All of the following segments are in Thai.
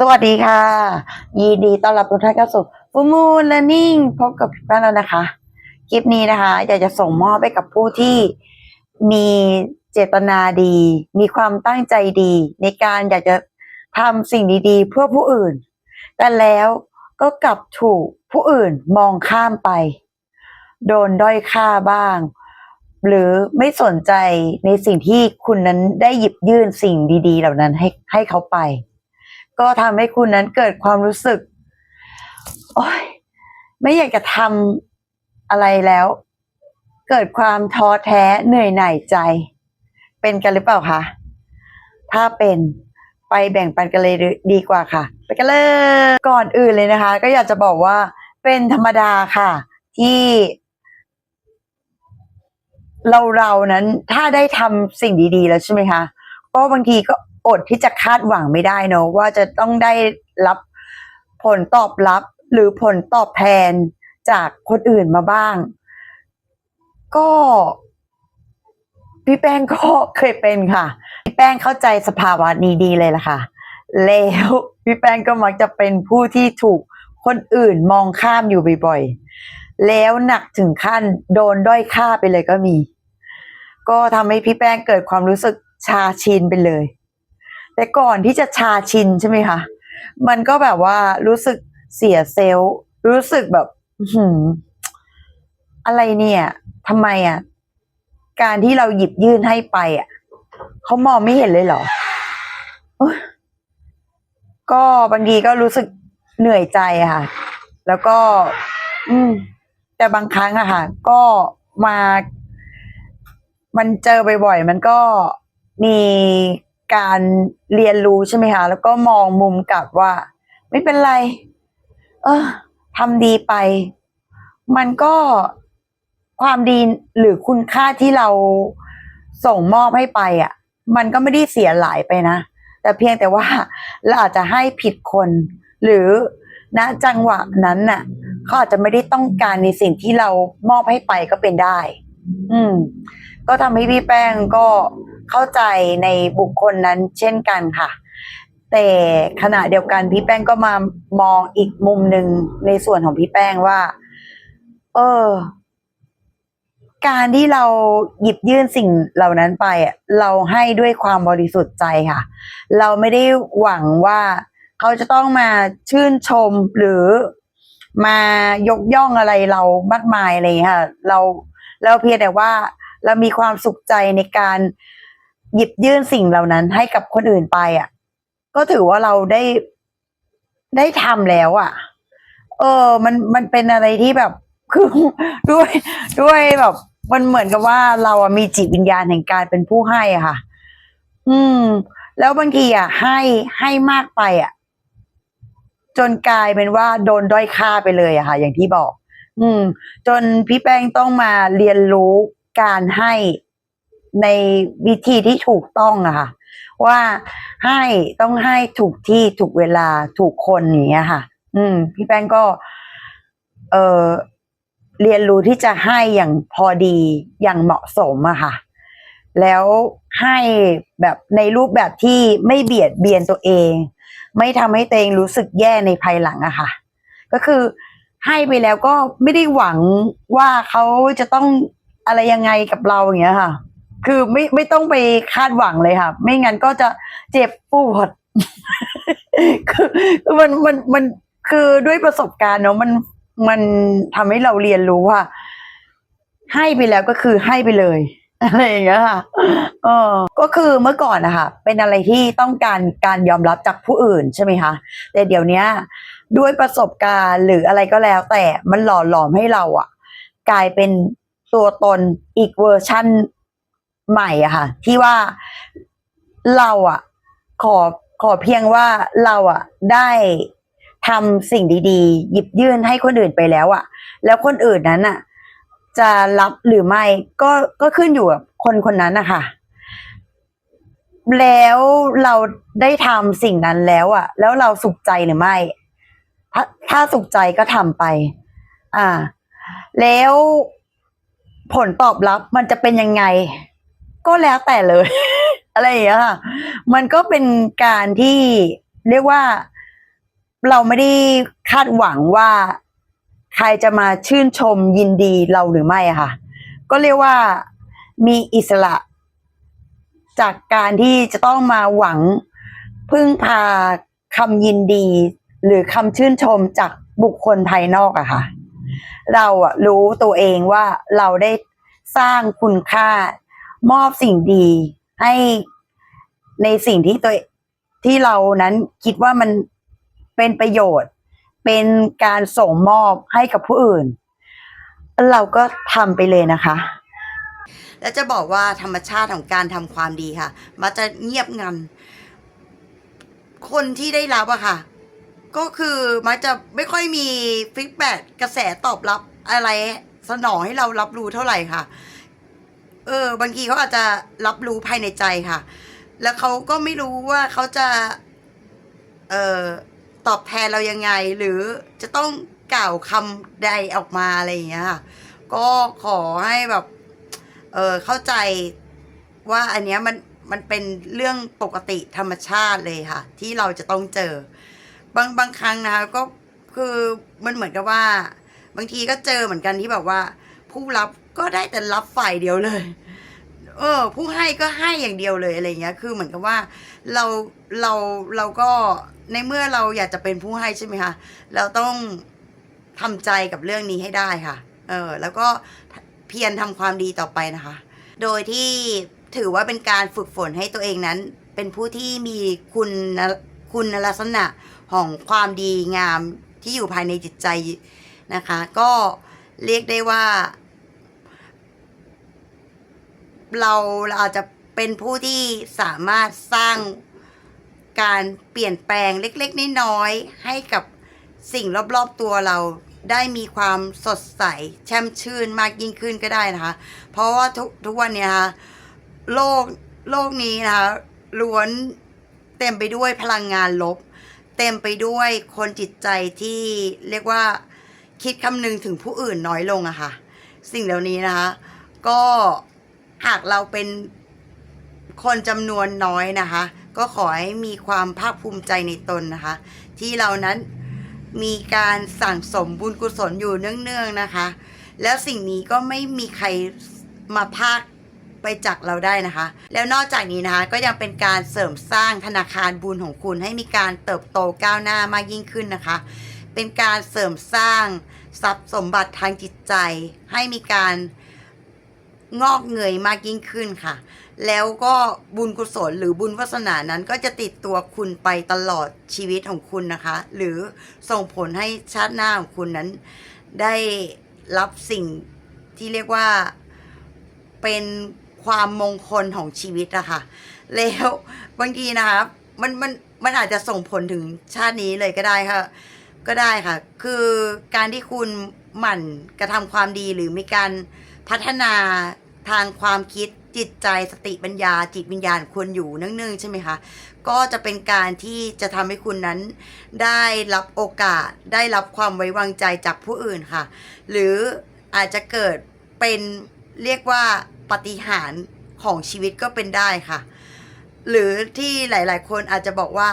สวัสดีค่ะ ยินดีต้อนรับทุกท่านเข้าสู่ฟูมูลเล r n นิ่งพบกับพี่แป้งแล้วนะคะ คลิปนี้นะคะ อยากจะส่งมอบไปกับผู้ที่มีเจตนาดี มีความตั้งใจดี ในการอยากจะทำสิ่งดีๆ เพื่อผู้อื่น แต่แล้วก็กลับถูกผู้อื่นมองข้ามไป โดนด้อยค่าบ้าง หรือไม่สนใจในสิ่งที่คุณนั้นได้หยิบยื่นสิ่งดี ๆ เหล่านั้นให้ให้เขาไป ก็ทำให้คุณนั้นเกิดความรู้สึก โอ๊ยไม่อยากจะทำอะไรแล้ว เกิดความท้อแท้เหนื่อยหน่ายใจ เป็นกันหรือเปล่าคะถ้าเป็นไปแบ่งปันกันเลยดีกว่าค่ะ ไปกันเลยก่อนอื่นเลยนะคะ ก็อยากจะบอกว่าเป็นธรรมดาค่ะ ที่ เราเรานั้นถ้าได้ทำสิ่งดี ๆ แล้วใช่ไหมคะก็บางทีก็ อดที่จะคาดหวังไม่ได้เนอะว่าจะต้องได้รับผลตอบรับหรือผลตอบแทนจากคนอื่นมาบ้าง ก็พี่แป้งก็เคยเป็นค่ะ พี่แป้งเข้าใจสภาวะนี้ดีเลยล่ะค่ะ แล้วพี่แป้งก็มักจะเป็นผู้ที่ถูกคนอื่นมองข้ามอยู่บ่อยๆ แล้วหนักถึงขั้นโดนด้อยค่าไปเลยก็มี ก็ทำให้พี่แป้งเกิดความรู้สึกชาชินไปเลย แต่ก่อนที่จะชาชินใช่ไหมคะ มันก็แบบว่ารู้สึกเสียเซลล์รู้สึกแบบอื้อหืออะไรเนี่ยทำไมอะ การที่เราหยิบยื่นให้ไปอะเขามองไม่เห็นเลยเหรออก็บางทีก็รู้สึกเหนื่อยใจค่ะ แล้วก็ อืม แต่บางครั้งอะค่ะ ก็มา มันเจอบ่อยๆมันก็มี การเรียนรู้ใช่ไหมคะ แล้วก็มองมุมกลับว่า ไม่เป็นไร เออทำดีไป มันก็ความดีหรือคุณค่าที่เราส่งมอบให้ไปอะ มันก็ไม่ได้เสียหลายไปนะ แต่เพียงแต่ว่าเราอาจจะให้ผิดคน หรือณจังหวะนั้นน่ะเขาอาจจะไม่ได้ต้องการในสิ่งที่เรามอบให้ไปก็เป็นได้ อืม ก็ทำให้พี่แป้งก็ เข้าใจในบุคคลนั้นเช่นกันค่ะ แต่ขณะเดียวกันพี่แป้งก็มามองอีกมุมหนึ่งในส่วนของพี่แป้งว่า เออ การที่เราหยิบยื่นสิ่งเหล่านั้นไปอะเราให้ด้วยความบริสุทธิ์ใจค่ะ เราไม่ได้หวังว่าเขาจะต้องมาชื่นชมหรือมายกย่องอะไรเรามากมายอะไรอย่างเลยค่ะ เราเราเพียงแต่ว่าเรามีความสุขใจในการ หยิบยื่นสิ่งเหล่านั้นให้กับคนอื่นไปอะ ก็ถือว่าเราได้ได้ทำแล้วอะ เออ มันมันเป็นอะไรที่แบบคือด้วยด้วยแบบ มันเหมือนกับว่าเราอะมีจิตวิญญาณแห่งการเป็นผู้ให้อะค่ะ อืม แล้วบางทีอะให้ให้มากไปอะจนกลายเป็นว่าโดนด้อยค่าไปเลยอะค่ะ อย่างที่บอก อืม จนพี่แป้งต้องมาเรียนรู้การให้ ในวิธีที่ถูกต้องอะค่ะ ว่าให้ต้องให้ถูกที่ถูกเวลาถูกคนอย่างเงี้ยค่ะ อืม พี่แป้งก็ เออเรียนรู้ที่จะให้อย่างพอดีอย่างเหมาะสมอะค่ะ แล้วให้แบบในรูปแบบที่ไม่เบียดเบียนตัวเอง ไม่ทำให้ตัวเองรู้สึกแย่ในภายหลังอะค่ะ ก็คือให้ไปแล้วก็ไม่ได้หวังว่าเขาจะต้องอะไรยังไงกับเราอย่างเงี้ยค่ะ คือไม่ไม่ต้องไปคาดหวังเลยค่ะ ไม่งั้นก็จะเจ็บปวด คือมันมันมันคือด้วยประสบการณ์เนาะมันมันทำให้เราเรียนรู้ว่า ให้ไปแล้วก็คือให้ไปเลยอะไรอย่างเงี้ยค่ะเออก็คือเมื่อก่อนนะคะเป็นอะไรที่ต้องการการยอมรับจากผู้อื่นใช่ไหมคะแต่เดี๋ยวเนี้ยด้วยประสบการณ์หรืออะไรก็แล้ว แต่มันหล่อหลอมให้เราอะกลายเป็นตัวตนอีกเวอร์ชั่น ใหม่อะค่ะ ที่ว่าเราอะขอขอเพียงว่าเราอะได้ทำสิ่งดีๆ หยิบยื่นให้คนอื่นไปแล้วอะแล้วคนอื่นนั้นอะจะรับหรือไม่ก็ก็ขึ้นอยู่กับคนคนนั้นนะคะแล้วเราได้ทำสิ่งนั้นแล้วอะแล้วเราสุขใจหรือไม่ ถ้าถ้าสุขใจก็ทำไป อ่า แล้วผลตอบรับมันจะเป็นยังไง ก็แล้วแต่เลย อะไรอย่างเงี้ยค่ะมันก็เป็นการที่เรียกว่าเราไม่ได้คาดหวังว่าใครจะมาชื่นชมยินดีเราหรือไม่ค่ะ ก็เรียกว่ามีอิสระ จากการที่จะต้องมาหวังพึ่งพาคำยินดี หรือคำชื่นชมจากบุคคลภายนอกอะค่ะ เราอะรู้ตัวเองว่าเราได้สร้างคุณค่า มอบสิ่งดีให้ในสิ่งที่ตัวที่เรานั้นคิดว่ามันเป็นประโยชน์ เป็นการส่งมอบให้กับผู้อื่น เราก็ทำไปเลยนะคะ และจะบอกว่าธรรมชาติของการทำความดีค่ะ มันจะเงียบงัน คนที่ได้รับอะค่ะ ก็คือมันจะไม่ค่อยมีฟีดแบ็กกระแสตอบรับอะไรสนองให้เรารับรู้เท่าไหร่ค่ะ เออ บางทีเขาอาจจะรับรู้ภายในใจค่ะ แล้วเขาก็ไม่รู้ว่าเขาจะ เอ่อ ตอบแทนเรายังไง หรือจะต้องกล่าวคำใดออกมาอะไรอย่างเงี้ยค่ะ ก็ขอให้แบบ เออเข้าใจว่าอันเนี้ยมันมันเป็นเรื่องปกติธรรมชาติเลยค่ะ ที่เราจะต้องเจอ บางบางครั้งนะคะก็คือมันเหมือนกับว่า บางทีก็เจอเหมือนกันที่แบบว่า ผู้รับ ก็ได้แต่รับฝ่ายเดียวเลย เออ ผู้ให้ก็ให้อย่างเดียวเลยอะไรเงี้ย คือเหมือนกับว่าเราเราเราก็ในเมื่อเราอยากจะเป็นผู้ให้ใช่ไหมคะเราต้องทำใจกับเรื่องนี้ให้ได้ค่ะ เออ แล้วก็เพียรทำความดีต่อไปนะคะ โดยที่ถือว่าเป็นการฝึกฝนให้ตัวเองนั้น เป็นผู้ที่มีคุณคุณลักษณะของความดีงามที่อยู่ภายในจิตใจนะคะ ก็เรียกได้ว่า เราเราอาจจะเป็นผู้ที่สามารถสร้างการเปลี่ยนแปลงเล็กๆน้อยๆให้กับสิ่งรอบๆตัวเราได้มีความสดใสแช่มชื่นมากยิ่งขึ้นก็ได้นะคะ เพราะว่าทุกทุกวันเนี้ยนะคะโลกโลกนี้นะคะล้วนเต็มไปด้วยพลังงานลบ เต็มไปด้วยคนจิตใจที่เรียกว่าคิดคำนึงถึงผู้อื่นน้อยลงอะค่ะ สิ่งเหล่านี้นะคะ ก็ หากเราเป็นคนจำนวนน้อยนะคะ ก็ขอให้มีความภาคภูมิใจในตนนะคะ ที่เรานั้นมีการสั่งสมบุญกุศลอยู่เนื่องๆนะคะ แล้วสิ่งนี้ก็ไม่มีใครมาพากไปจากเราได้นะคะ แล้วนอกจากนี้นะคะ ก็ยังเป็นการเสริมสร้างธนาคารบุญของคุณ ให้มีการเติบโตก้าวหน้ามากยิ่งขึ้นนะคะ เป็นการเสริมสร้างทรัพย์สมบัติทางจิตใจ ให้มีการ งอกเงยมากยิ่งขึ้นค่ะ แล้วก็บุญกุศลหรือบุญวาสนานั้นก็จะติดตัวคุณไปตลอดชีวิตของคุณนะคะ หรือส่งผลให้ชาติหน้าของคุณนั้นได้รับสิ่งที่เรียกว่าเป็นความมงคลของชีวิตอะค่ะ แล้วบางทีนะคะมันมันมันอาจจะส่งผลถึงชาตินี้เลยก็ได้ค่ะ ก็ได้ค่ะ คือการที่คุณหมั่นกระทำความดีหรือมีการ พัฒนาทางความคิดจิตใจสติปัญญา จิตวิญญาณควรอยู่เนื่องๆใช่ไหมคะ ก็จะเป็นการที่จะทำให้คุณนั้นได้รับโอกาสได้รับความไว้วางใจจากผู้อื่นค่ะ หรืออาจจะเกิดเป็นเรียกว่าปฏิหารของชีวิตก็เป็นได้ค่ะ หรือที่หลายๆ คนอาจจะบอกว่า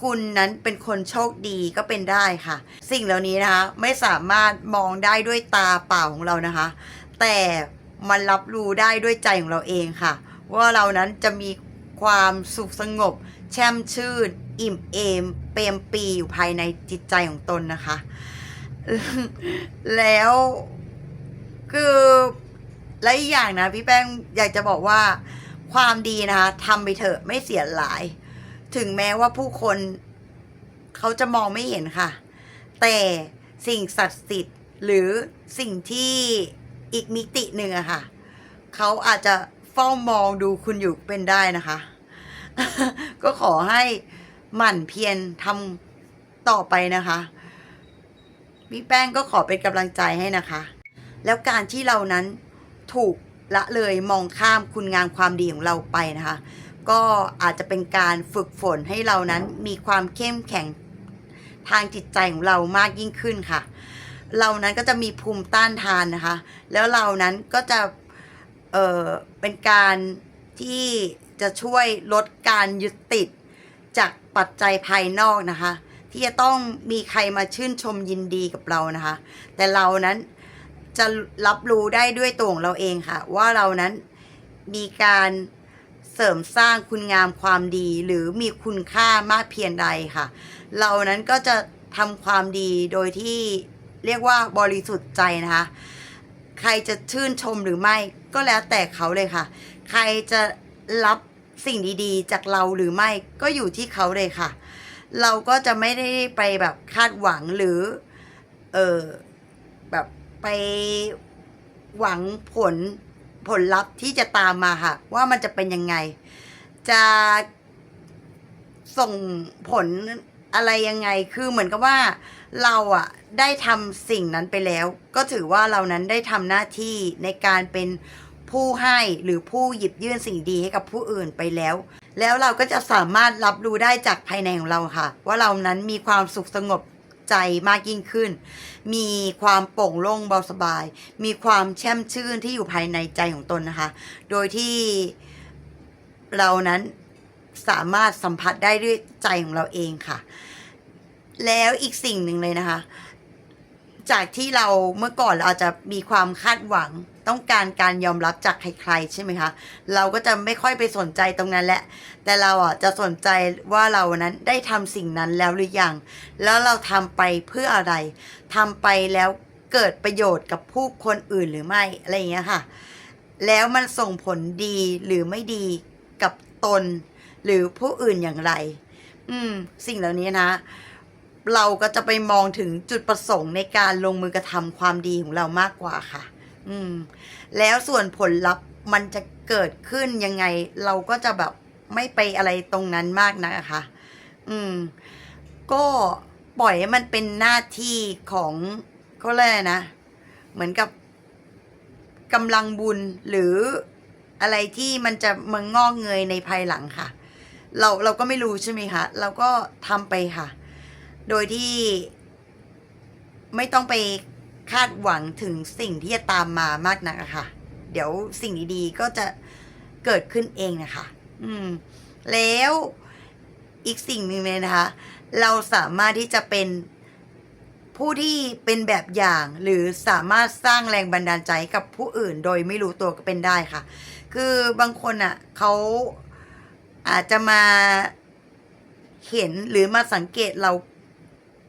คุณนั้นเป็นคนโชคดีก็เป็นได้ค่ะ สิ่งเหล่านี้นะคะ ไม่สามารถมองได้ด้วยตาเปล่าของเรานะคะ แต่มันรับรู้ได้ด้วยใจของเราเองค่ะ ว่าเรานั้นจะมีความสุขสงบ แช่มชื่น อิ่มเอม เปรมปีอยู่ภายในจิตใจของตนนะคะ แล้วคือและอีกอย่างนะพี่แป้งอยากจะบอกว่าความดีนะคะทำไปเถอะไม่เสียหลาย ถึงแม้ว่าผู้คนเขาจะมองไม่เห็นค่ะ แต่สิ่งศักดิ์สิทธิ์หรือสิ่งที่ อีกมิติหนึ่งอะค่ะ เขาอาจจะเฝ้ามองดูคุณอยู่เป็นได้นะคะ ก็ขอให้หมั่นเพียรทำต่อไปนะคะพี่แป้งก็ขอเป็นกำลังใจให้นะคะ แล้วการที่เรานั้นถูกละเลยมองข้ามคุณงามความดีของเราไปนะคะ ก็อาจจะเป็นการฝึกฝนให้เรานั้นมีความเข้มแข็งทางจิตใจของเรามากยิ่งขึ้นค่ะ เรานั้นก็จะมีภูมิต้านทานนะคะ แล้วเรานั้นก็จะเอ่อเป็นการที่จะช่วยลดการยึดติดจากปัจจัยภายนอกนะคะ ที่จะต้องมีใครมาชื่นชมยินดีกับเรานะคะ แต่เรานั้นจะรับรู้ได้ด้วยตัวของเราเองค่ะ ว่าเรานั้นมีการเสริมสร้างคุณงามความดีหรือมีคุณค่ามากเพียงใดค่ะ เรานั้นก็จะทำความดีโดยที่ เรียกว่าบริสุทธิ์ใจนะคะ ใครจะชื่นชมหรือไม่ก็แล้วแต่เขาเลยค่ะ ใครจะรับสิ่งดีๆ จากเราหรือไม่ก็อยู่ที่เขาเลยค่ะ เราก็จะไม่ได้ไปแบบคาดหวังหรือ เออแบบไปหวังผลผลลัพธ์ที่จะตามมาค่ะ ว่ามันจะเป็นยังไง จะส่งผลอะไรยังไง คือเหมือนกับว่า เราอะได้ทำสิ่งนั้นไปแล้ว ก็ถือว่าเรานั้นได้ทำหน้าที่ในการเป็นผู้ให้หรือผู้หยิบยื่นสิ่งดีให้กับผู้อื่นไปแล้ว แล้วเราก็จะสามารถรับรู้ได้จากภายในของเราค่ะ ว่าเรานั้นมีความสุขสงบใจมากยิ่งขึ้น มีความโปร่งโล่งเบาสบาย มีความแช่มชื่นที่อยู่ภายในใจของตนนะคะ โดยที่เรานั้นสามารถสัมผัสได้ด้วยใจของเราเองค่ะ แล้วอีกสิ่งหนึ่งเลยนะคะ จากที่เราเมื่อก่อนเราอาจจะมีความคาดหวังต้องการการยอมรับจากใครๆใช่ไหมคะ เราก็จะไม่ค่อยไปสนใจตรงนั้นแหละ แต่เราอะจะสนใจว่าเรานั้นได้ทำสิ่งนั้นแล้วหรือยัง แล้วเราทำไปเพื่ออะไรทำไปแล้วเกิดประโยชน์กับผู้คนอื่นหรือไม่อะไรอย่างเงี้ยค่ะ แล้วมันส่งผลดีหรือไม่ดีกับตน หรือผู้อื่นอย่างไร อืม สิ่งเหล่านี้นะ เราก็จะไปมองถึงจุดประสงค์ในการลงมือกระทำความดีของเรามากกว่าค่ะ อืม แล้วส่วนผลลัพธ์มันจะเกิดขึ้นยังไง เราก็จะแบบไม่ไปอะไรตรงนั้นมากนะคะ อืม ก็ปล่อยให้มันเป็นหน้าที่ของเขาเรียนะ เหมือนกับกำลังบุญหรืออะไรที่มันจะมังงอกเงยในภายหลังค่ะ เราเราก็ไม่รู้ใช่ไหมคะ เราก็ทำไปค่ะ โดยที่ไม่ต้องไปคาดหวังถึงสิ่งที่จะตามมามากนักอะค่ะ เดี๋ยวสิ่งดีๆก็จะเกิดขึ้นเองนะคะ อืม แล้วอีกสิ่งหนึ่งเลยนะคะ เราสามารถที่จะเป็นผู้ที่เป็นแบบอย่างหรือสามารถสร้างแรงบันดาลใจให้กับผู้อื่นโดยไม่รู้ตัวก็เป็นได้ค่ะ คือบางคนอะเขาอาจจะมาเห็นหรือมาสังเกตเรา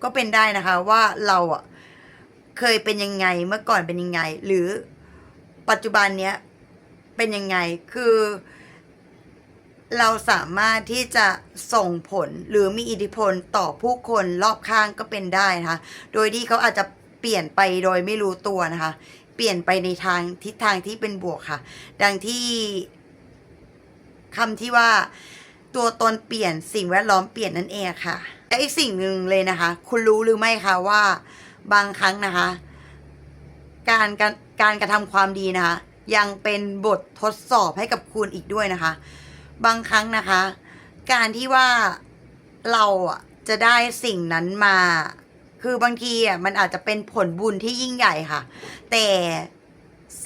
ก็เป็นได้นะคะว่าเราอะเคยเป็นยังไงเมื่อก่อนเป็นยังไง หรือปัจจุบันเนี้ยเป็นยังไงคือ เราสามารถที่จะส่งผลหรือมีอิทธิพลต่อผู้คนรอบข้างก็เป็นได้นะคะ โดยที่เขาอาจจะเปลี่ยนไปโดยไม่รู้ตัวนะคะ เปลี่ยนไปในทางทิศทางที่เป็นบวกค่ะ ดังที่คำที่ว่าตัวตนเปลี่ยนสิ่งแวดล้อมเปลี่ยนนั่นเองค่ะ และอีกสิ่งหนึ่งเลยนะคะ คุณรู้หรือไม่คะว่าบางครั้งนะคะ การการการกระทำความดีนะคะ ยังเป็นบททดสอบให้กับคุณอีกด้วยนะคะ บางครั้งนะคะ การที่ว่าเราจะได้สิ่งนั้นมา คือบางทีอะมันอาจจะเป็นผลบุญที่ยิ่งใหญ่ค่ะ แต่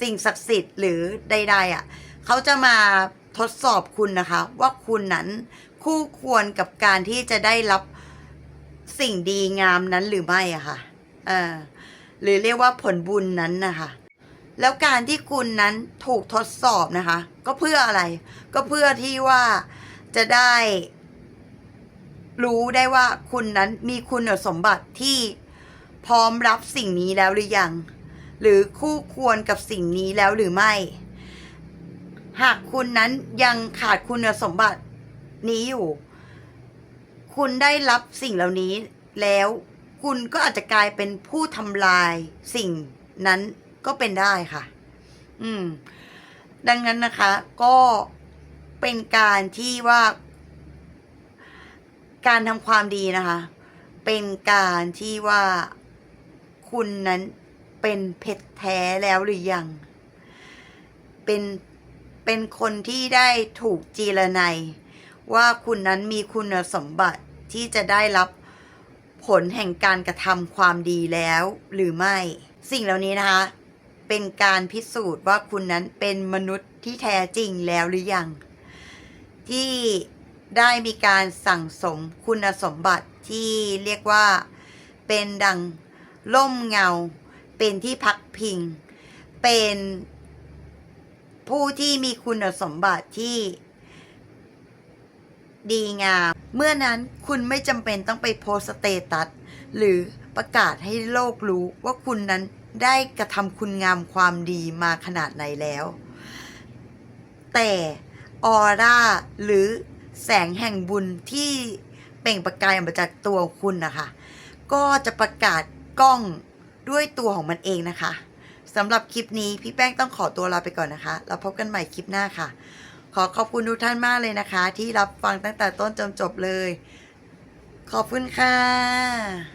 สิ่งศักดิ์สิทธิ์หรือใด ๆ อะ เขาจะมาทดสอบคุณนะคะ ว่าคุณนั้นคู่ควรกับการที่จะได้รับ สิ่งดีงามนั้นหรือไม่อะค่ะเออหรือเรียกว่าผลบุญนั้นนะคะแล้วการที่คุณนั้นถูกทดสอบนะคะ ก็เพื่ออะไร ก็เพื่อที่ว่าจะได้ รู้ได้ว่าคุณนั้นมีคุณสมบัติที่พร้อมรับสิ่งนี้แล้วหรือยัง หรือคู่ควรกับสิ่งนี้แล้วหรือไม่ หากคุณนั้นยังขาดคุณสมบัตินี้อยู่ คุณได้รับสิ่งเหล่านี้แล้ว คุณก็อาจจะกลายเป็นผู้ทำลายสิ่งนั้นก็เป็นได้ค่ะ อืม ดังนั้นนะคะ ก็เป็นการที่ว่า การทำความดีนะคะ เป็นการที่ว่าคุณนั้นเป็นเพชรแท้แล้วหรือยัง เป็น เป็นคนที่ได้ถูกจีรนัย ว่าคุณนั้นมีคุณสมบัติที่จะได้รับผลแห่งการกระทำความดีแล้วหรือไม่ สิ่งเหล่านี้นะคะ เป็นการพิสูจน์ว่าคุณนั้นเป็นมนุษย์ที่แท้จริงแล้วหรือยัง ที่ได้มีการสั่งสมคุณสมบัติที่เรียกว่าเป็นดังล่มเงา เป็นที่พักพิง เป็นผู้ที่มีคุณสมบัติที่ ดีงาม เมื่อนั้นคุณไม่จำเป็นต้องไปโพสต์สเตตัสหรือประกาศให้โลกรู้ว่าคุณนั้นได้กระทำคุณงามความดีมาขนาดไหนแล้ว แต่ออร่าหรือแสงแห่งบุญที่เปล่งประกายออกมาจากตัวคุณนะคะ ก็จะประกาศกล้องด้วยตัวของมันเองนะคะสำหรับคลิปนี้พี่แป้งต้องขอตัวลาไปก่อนนะคะ แล้วพบกันใหม่คลิปหน้าค่ะ ขอขอบคุณทุกท่านมากเลยนะคะ ที่รับฟังตั้งแต่ต้นจนจบเลย ขอบคุณค่ะ